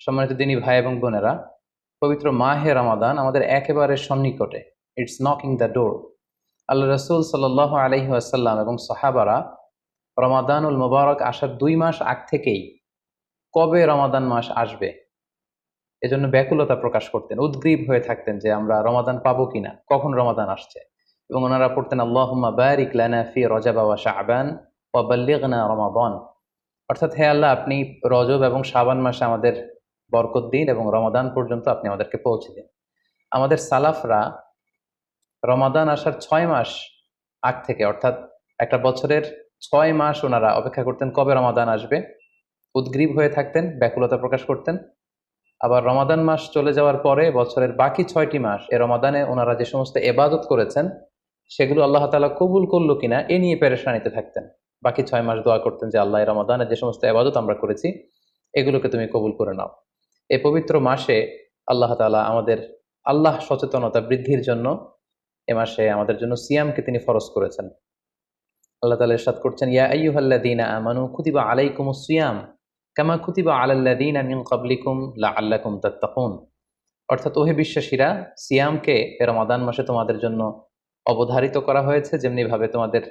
সম্মানিত দিনী ভাই এবং বোনেরা, পবিত্র মাহে রমাদান আমাদের একেবারে সন্নিকটে। It's knocking the door Allah রসুল সাল আলহি আসাল্লাম এবং সাহাবারা রমাদানুল মোবারক আসার দুই মাস আগ থেকেই কবে রমাদান মাস আসবে? এজন্য ব্যাকুলতা প্রকাশ করতেন, উদ্গ্রীব হয়ে থাকতেন যে আমরা রমাদান পাবো কিনা, কখন রমাদান আসছে। এবং ওনারা পড়তেন, আল্লাহুম্মা বারিক লানা ফি রজাবা ওয়া শাবান ওয়া বাল্লিগনা রমাদান। অর্থাৎ, হে আল্লাহ, আপনি রজব এবং শাবান মাসে আমাদের বরকত দিন এবং রমাদান পর্যন্ত আপনি আমাদেরকে পৌঁছে দিন। আমাদের সালাফরা রমাদান আসার ছয় মাস আগ থেকে, অর্থাৎ একটা বছরের ছয় মাস ওনারা অপেক্ষা করতেন কবে রমাদান আসবে। উদ্গ্রীব হয়ে থাকতেন, ব্যাকুলতা প্রকাশ করতেন। আবার রমাদান মাস চলে যাওয়ার পরে বছরের বাকি ছয়টি মাস এ রমাদানে ওনারা যে সমস্ত এবাদত করেছেন, সেগুলো আল্লাহ তালা কবুল করল কিনা এ নিয়ে পেরেশানিতে থাকতেন। বাকি ছয় মাস দোয়া করতেন যে, আল্লাহ রমাদানে যে সমস্ত এবাদত আমরা করেছি, এগুলোকে তুমি কবুল করে নাও। এই পবিত্র মাসে আল্লাহ তালা আমাদের আল্লাহ সচেতনতা বৃদ্ধির জন্য এ মাসে আমাদের জন্য সিয়ামকে তিনি ফরজ করেছেন। আল্লাহ তালা ইরশাদ করছেন, ইয়া আইয়ুহাল্লাযীনা আমানু কুতিবা আলাইকুমুস সিয়াম কামা কুতিবা আলাল্লাযীনা মিন ক্বাবলিকুম লাআল্লাকুম তাত্তাকুন। অর্থাৎ ওহে বিশ্বাসীরা, সিয়ামকে এ রমাদান মাসে তোমাদের জন্য অবধারিত করা হয়েছে যেমনি ভাবে তোমাদের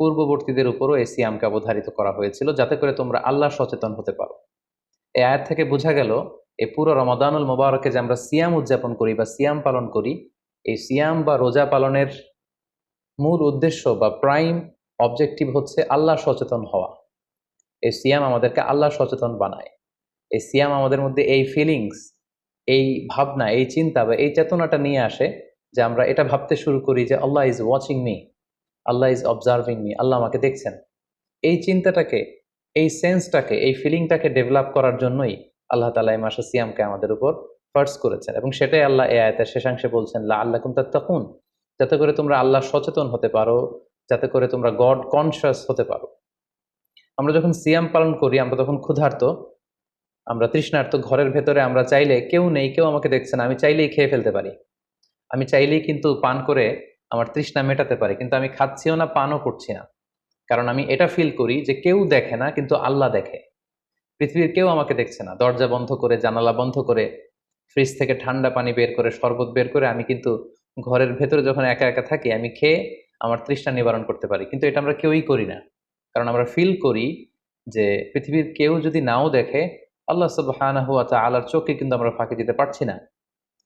পূর্ববর্তীদের উপরও এই সিয়ামকে অবধারিত করা হয়েছিল, যাতে করে তোমরা আল্লাহ সচেতন হতে পারো। এই আয়াত থেকে বোঝা গেল এই পুরো রমাদানুল মোবারকে যে আমরা সিয়াম উদযাপন করি বা সিয়াম পালন করি, এই সিয়াম বা রোজা পালনের মূল উদ্দেশ্য বা প্রাইম অবজেক্টিভ হচ্ছে আল্লাহ সচেতন হওয়া। এই সিয়াম আমাদেরকে আল্লাহ সচেতন বানায়। এই সিয়াম আমাদের মধ্যে এই ফিলিংস এই ভাবনা, এই চিন্তা বা এই চেতনাটা নিয়ে আসে যে আমরা এটা ভাবতে শুরু করি যে Allah is watching me Allah is observing me Allah আমাকে দেখছেন। এই চিন্তাটাকে, এই সেন্সটাকে এই ফিলিংটাকে ডেভেলপ করার জন্যই আল্লাহ তালা এই মাসে সিয়ামকে আমাদের উপর ফার্স করেছেন এবং সেটাই আল্লাহ এ আয়তের শেষাংশে বলছেন লা আল্লাহ কুম তাত্তাকুন। যাতে করে তোমরা আল্লাহ সচেতন হতে পারো, যাতে করে তোমরা গড কনসিয়াস হতে পারো। আমরা যখন সিয়াম পালন করি, আমরা তখন ক্ষুধার্ত। আমরা তৃষ্ণার্ত, ঘরের ভেতরে আমরা চাইলে কেউ নেই, কেউ আমাকে দেখছে না, আমি চাইলেই খেয়ে ফেলতে পারি। আমি চাইলেই কিন্তু পান করে আমার তৃষ্ণা মেটাতে পারি, কিন্তু আমি খাচ্ছিও না, পানও করছি না। কারণ আমি এটা ফিল করি যে কেউ দেখে না, কিন্তু আল্লাহ দেখে। পৃথিবীর কেউ আমাকে দেখছে না। দরজা বন্ধ করে, জানালা বন্ধ করে ফ্রিজ থেকে ঠান্ডা পানি বের করে, শরবত বের করে আমি কিন্তু ঘরের ভেতরে যখন একা একা থাকি, আমি খেয়ে আমার তৃষ্ণা নিবারণ করতে পারি। কিন্তু এটা আমরা কেউই করি না। কারণ আমরা ফিল করি যে পৃথিবীর কেউ যদি নাও দেখে, আল্লাহ সুবহানাহ ওয়া তাআলার চোখে কিন্তু আমরা ফাঁকি দিতে পারছি না।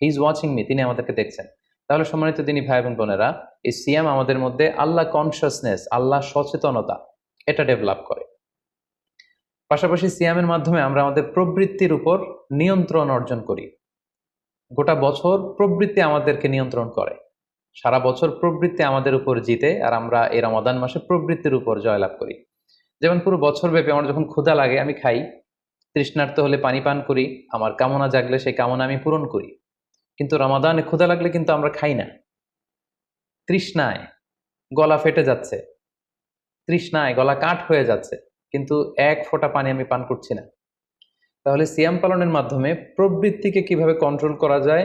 হি ইজ ওয়াচিং মি তিনি আমাদেরকে দেখছেন। তাহলে সম্মানিত তিনি ভাই এবং বোনেরা, এই সিয়াম আমাদের মধ্যে আল্লাহ কনসিয়াসনেস আল্লাহ সচেতনতা, এটা ডেভেলপ করে। পাশাপাশি সিয়ামের মাধ্যমে আমরা আমাদের প্রবৃত্তির উপর নিয়ন্ত্রণ অর্জন করি। গোটা বছর প্রবৃত্তি আমাদেরকে নিয়ন্ত্রণ করে। সারা বছর প্রবৃত্তি আমাদের উপর জিতে আর আমরা এই রমাদান মাসে প্রবৃত্তির উপর জয়লাভ করি। যেমন পুরো বছর ব্যাপী আমার যখন ক্ষুধা লাগে, আমি খাই, তৃষ্ণার্ত হলে পানি পান করি, আমার কামনা জাগলে সেই কামনা আমি পূরণ করি। কিন্তু রমাদানে ক্ষুধা লাগলে কিন্তু আমরা খাই না। তৃষ্ণায় গলা ফেটে যাচ্ছে। তৃষ্ণায় গলা কাঠ হয়ে যাচ্ছে। কিন্তু এক ফোঁটা পানি আমি পান করছি না। তাহলে সিয়াম পালনের মাধ্যমে প্রবৃত্তিকে কীভাবে কন্ট্রোল করা যায়,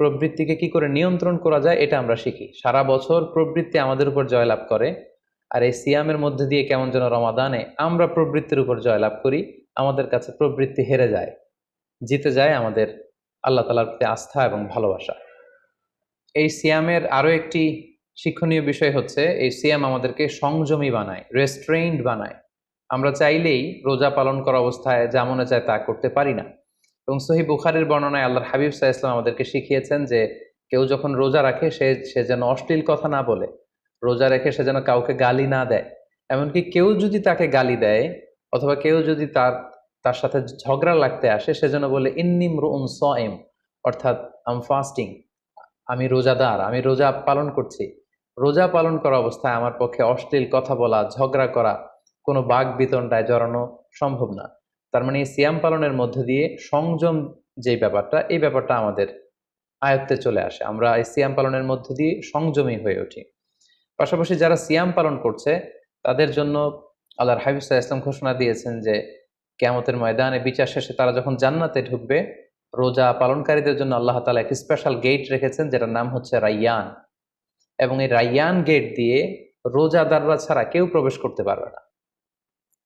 প্রবৃত্তিকে কি করে নিয়ন্ত্রণ করা যায়, এটা আমরা শিখি। সারা বছর প্রবৃত্তি আমাদের উপর জয়লাভ করে, আর এই সিয়ামের মধ্যে দিয়ে কেমন যেন রমাদানে আমরা প্রবৃত্তির উপর জয়লাভ করি, আমাদের কাছে প্রবৃত্তি হেরে যায়, জিতে যায় আমাদের আল্লাহ তালার প্রতি আস্থা এবং ভালোবাসা। এই সিয়ামের আরও একটি শিক্ষণীয় বিষয় হচ্ছে, এই সিয়াম আমাদেরকে সংযমী বানায় রেস্ট্রেইনড বানায়। আমরা চাইলেই রোজা পালন করা অবস্থায় যা মনে চায় তা করতে পারি না। এবং সহি বুখারের বর্ণনায় আল্লাহর হাবিব সাহা ইসলাম আমাদেরকে শিখিয়েছেন যে কেউ যখন রোজা রাখে, সে সে যেন অশ্লীল কথা না বলে। রোজা রেখে সে যেন কাউকে গালি না দেয়। এমনকি কেউ যদি তাকে গালি দেয় অথবা কেউ যদি তার তার সাথে ঝগড়া লাগতে আসে, সে যেন বলে ইন্নিম রুম এম অর্থাৎ, আম ফাস্টিং আমি রোজাদার আমি রোজা পালন করছি রোজা পালন করা অবস্থায় আমার পক্ষে অশ্লীল কথা বলা, ঝগড়া করা কোনো বাঘ বিতণ্ডায় জড়ানো সম্ভব না। তার মানে এই সিয়াম পালনের মধ্যে দিয়ে সংযম যে ব্যাপারটা, এই ব্যাপারটা আমাদের আয়ত্তে চলে আসে। আমরা এই সিয়াম পালনের মধ্যে দিয়ে সংযমী হয়ে উঠি। পাশাপাশি যারা সিয়াম পালন করছে, তাদের জন্য আল্লাহর হাবিবসা ইসলাম ঘোষণা দিয়েছেন যে, কেয়ামতের ময়দানে বিচার শেষে তারা যখন জান্নাতে ঢুকবে, রোজা পালনকারীদের জন্য আল্লাহ তালা একটি স্পেশাল গেট রেখেছেন, যেটার নাম হচ্ছে রাইয়ান। এবং এই রাইয়ান গেট দিয়ে রোজাদাররা ছাড়া কেউ প্রবেশ করতে পারবে না।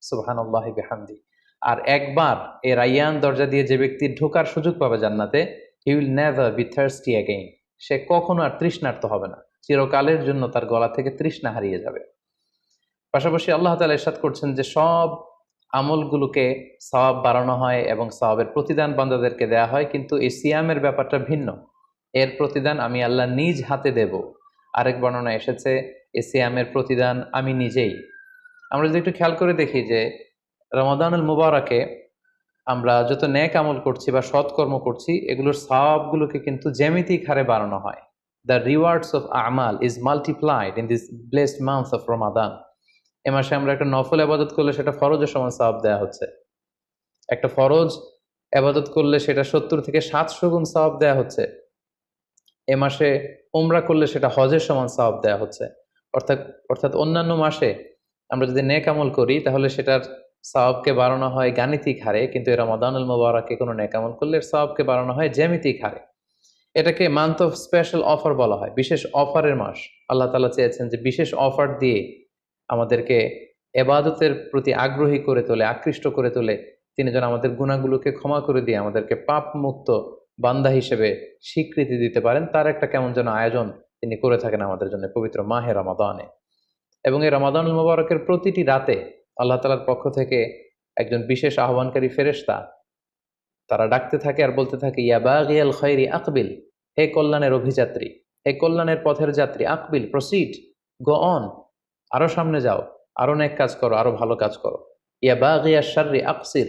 সুবাহান আল্লাহ বেহামদি। আর একবার এই রাইয়ান দরজা দিয়ে যে ব্যক্তি ঢোকার সুযোগ পাবে জান্নাতে he will never be thirsty again সে কখনো আর তৃষ্ণার্ত হবে না। চিরকালের জন্য তার গলা থেকে তৃষ্ণা হারিয়ে যাবে। পাশাপাশি আল্লাহ তালা ইরশাদ করছেন যে সব আমলগুলোকে সওয়াব বাড়ানো হয় এবং সওয়াবের প্রতিদান বান্দাদেরকে দেয়া হয়, কিন্তু এই সিয়ামের ব্যাপারটা ভিন্ন। এর প্রতিদান আমি আল্লাহ নিজ হাতে দেব। আরেক বর্ণনা এসেছে এই সিয়ামের প্রতিদান আমি নিজেই আমরা যদি একটু খেয়াল করে দেখি যে রমাদানুল মুবারকে আমরা যত ন্যাক আমল করছি বা সৎকর্ম করছি, এগুলোর সওয়াবগুলোকে কিন্তু জ্যামিতিক হারে বাড়ানো হয়। The rewards of Amal is multiplied in this blessed month of Ramadan এ মাসে আমরা একটা নফল আবাদত করলে সেটা ফরজের সমান সওয়াব দেওয়া হচ্ছে। একটা ফরজ আবাদত করলে সেটা সত্তর থেকে সাতশো গুণ সওয়াব দেওয়া হচ্ছে। এ মাসে ওমরা করলে সেটা হজের সমান সওয়াব দেওয়া হচ্ছে। অর্থাৎ অর্থাৎ অন্যান্য মাসে আমরা যদি নেক আমল করি, তাহলে সেটার সওয়াবকে বাড়ানো হয় গাণিতিক হারে, কিন্তু এ রমাদানুল মোবারকে কোনো নেক আমল করলে এর সওয়াবকে বাড়ানো হয় জ্যামিতিক হারে। এটাকে মান্থ অফ স্পেশাল অফার বলা হয়, বিশেষ অফারের মাস। আল্লাহ তালা চেয়েছেন যে বিশেষ অফার দিয়ে আমাদেরকে এবাদতের প্রতি আগ্রহী করে তোলে, আকৃষ্ট করে তোলে। তিনি যেন আমাদের গুণাগুলোকে ক্ষমা করে দিয়ে আমাদেরকে পাপ মুক্ত বান্দা হিসেবে স্বীকৃতি দিতে পারেন। তার একটা কেমন যেন আয়োজন তিনি করে থাকেন আমাদের জন্য পবিত্র মাহে রমাদানে। এবং এই রমাদানুল মুবারকের প্রতিটি রাতে আল্লাহ তালার পক্ষ থেকে একজন বিশেষ আহ্বানকারী ফেরেশতা তারা ডাকতে থাকে আর বলতে থাকে ইয়াবাগিয়াল খৈরি আকবিল, হে কল্যাণের অভিযাত্রী, হে কল্যাণের পথের যাত্রী, আকবিল প্রসিড গো অন আরও সামনে যাও, আরও অনেক কাজ করো, আরও ভালো কাজ করো। ইয়াবাগিয়া শাররি, আকসির,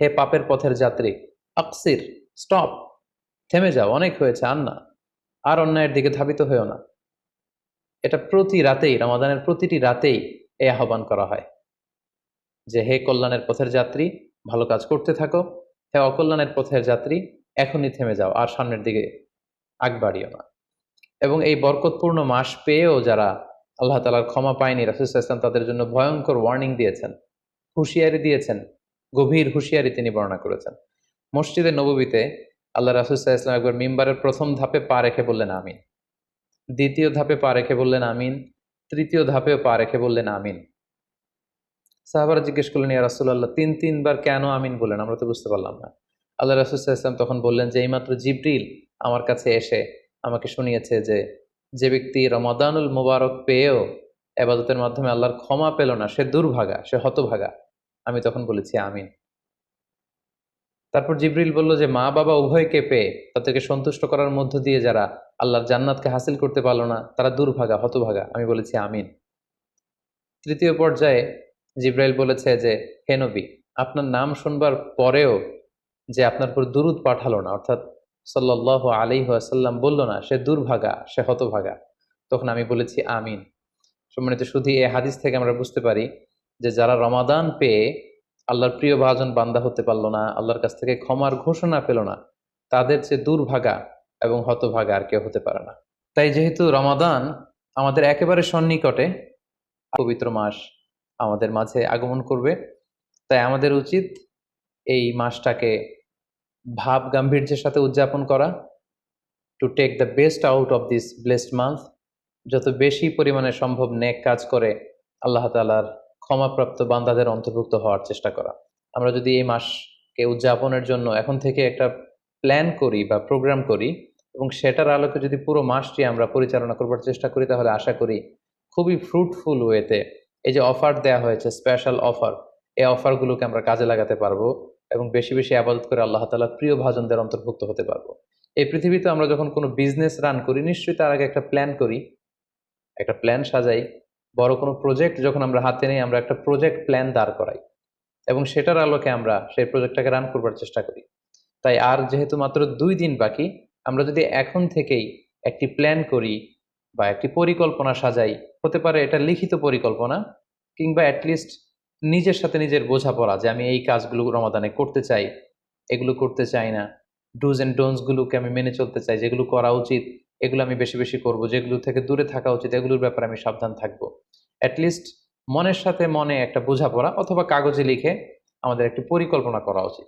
হে পাপের পথের যাত্রী, আকসির স্টপ থেমে যাও, অনেক হয়েছে আর না আর অন্যায়ের দিকে ধাবিত হয়েও না। এটা প্রতি রাতেই, রমাদানের প্রতিটি রাতেই এই আহ্বান করা হয় যে, হে কল্যাণের পথের যাত্রী, ভালো কাজ করতে থাকো। হে অকল্যাণের পথের যাত্রী, এখনই থেমে যাও, আর সামনের দিকে আগ বাড়িও না। এবং এই বরকতপূর্ণ মাস পেয়েও যারা আল্লাহ তালার ক্ষমা পায়নি রাসুসাহ ইসলাম তাদের জন্য ভয়ঙ্কর ওয়ার্নিং দিয়েছেন, হুঁশিয়ারি দিয়েছেন, গভীর হুঁশিয়ারি তিনি বর্ণনা করেছেন। মসজিদে নবীতে আল্লাহ রাসুসাহ ইসলাম একবার মিম্বারের প্রথম ধাপে পা রেখে বললেন, আমিন। দ্বিতীয় ধাপে পা রেখে বললেন আমিন। তৃতীয় ধাপেও পা রেখে বললেন আমিন। সাহাবারা জিজ্ঞেস করলেন, ইয়া রাসুল্লাহ তিন, তিনবার কেন আমিন বললেন? আমরা তো বুঝতে পারলাম না। আল্লাহ রাসুসাহ ইসলাম তখন বললেন যে এইমাত্র জিব্রিল আমার কাছে এসে আমাকে শুনিয়েছে যে যে ব্যক্তি রমাদানুল মুবারক পেয়েও এবাদতের মাধ্যমে আল্লাহর ক্ষমা পেল না, সে দুর্ভাগা, সে হতভাগা। আমি তখন বলেছি, আমিন। তারপর জিব্রিল বলল যে, মা বাবা উভয়কে পেয়ে, তাদেরকে সন্তুষ্ট করার মধ্য দিয়ে যারা আল্লাহর জান্নাতকে হাসিল করতে পারল না, তারা দুর্ভাগা, হতভাগা। আমি বলেছি, আমিন। তৃতীয় পর্যায়ে জিব্রাইল বলেছে যে, হে নবী, আপনার নাম শুনবার পরেও যে আপনার উপর দুরুদ পাঠালো না, অর্থাৎ সাল্লাহ আলী আসাল্লাম বলল না, সে দুর্ভাগা, সে হতভাগা। তখন আমি বলেছি, আমিন। সম্মানিত, শুধু এই হাদিস থেকে আমরা বুঝতে পারি যে, যারা রমাদান পেয়ে আল্লাহর প্রিয় ভাজন বান্দা হতে পারল না, আল্লাহর কাছ থেকে ক্ষমার ঘোষণা পেল না। তাদের যে দুর্ভাগা এবং হতভাগা আর কেউ হতে পারে না। তাই যেহেতু রমাদান আমাদের একেবারে সন্নিকটে, পবিত্র মাস আমাদের মাঝে আগমন করবে, তাই আমাদের উচিত এই মাসটাকে ভাব গাম্ভীর্যের সাথে উদযাপন করা to take the best out of this blessed month যত বেশি পরিমাণে সম্ভব নেক কাজ করে আল্লাহ তালার ক্ষমাপ্রাপ্ত বান্দাদের অন্তর্ভুক্ত হওয়ার চেষ্টা করা। আমরা যদি এই মাসকে উদযাপনের জন্য এখন থেকে একটা প্ল্যান করি বা প্রোগ্রাম করি এবং সেটার আলোকে যদি পুরো মাসটি আমরা পরিচালনা করবার চেষ্টা করি, তাহলে আশা করি খুবই ফ্রুটফুল ওয়েতে এই যে অফার দেওয়া হয়েছে স্পেশাল অফার এই অফারগুলোকে আমরা কাজে লাগাতে পারব এবং বেশি বেশি আবাদত করে আল্লাহ তালা প্রিয় ভাজনদের অন্তর্ভুক্ত হতে পারব। এই পৃথিবীতে আমরা যখন কোনো বিজনেস রান করি, নিশ্চয়ই তার আগে একটা প্ল্যান করি, একটা প্ল্যান সাজাই বড় কোনো প্রজেক্ট যখন আমরা হাতে নিই আমরা একটা প্রজেক্ট প্ল্যান দাঁড় করাই এবং সেটার আলোকে আমরা সেই প্রজেক্টটাকে রান করবার চেষ্টা করি। তাই আর যেহেতু মাত্র দুই দিন বাকি, আমরা যদি এখন থেকেই একটি প্ল্যান করি বা একটি পরিকল্পনা সাজাই, হতে পারে এটা লিখিত পরিকল্পনা কিংবা অ্যাটলিস্ট নিজের সাথে নিজের বোঝাপড়া যে আমি এই কাজগুলো রমাদানে করতে চাই, এগুলো করতে চাই না ডুজ অ্যান্ড ডোনসগুলোকে আমি মেনে চলতে চাই, যেগুলো করা উচিত এগুলো আমি বেশি বেশি করব, যেগুলো থেকে দূরে থাকা উচিত, এগুলোর ব্যাপারে আমি সাবধান থাকব। অ্যাটলিস্ট মনের সাথে মনে একটা বোঝাপড়া অথবা কাগজে লিখে আমাদের একটি পরিকল্পনা করা উচিত।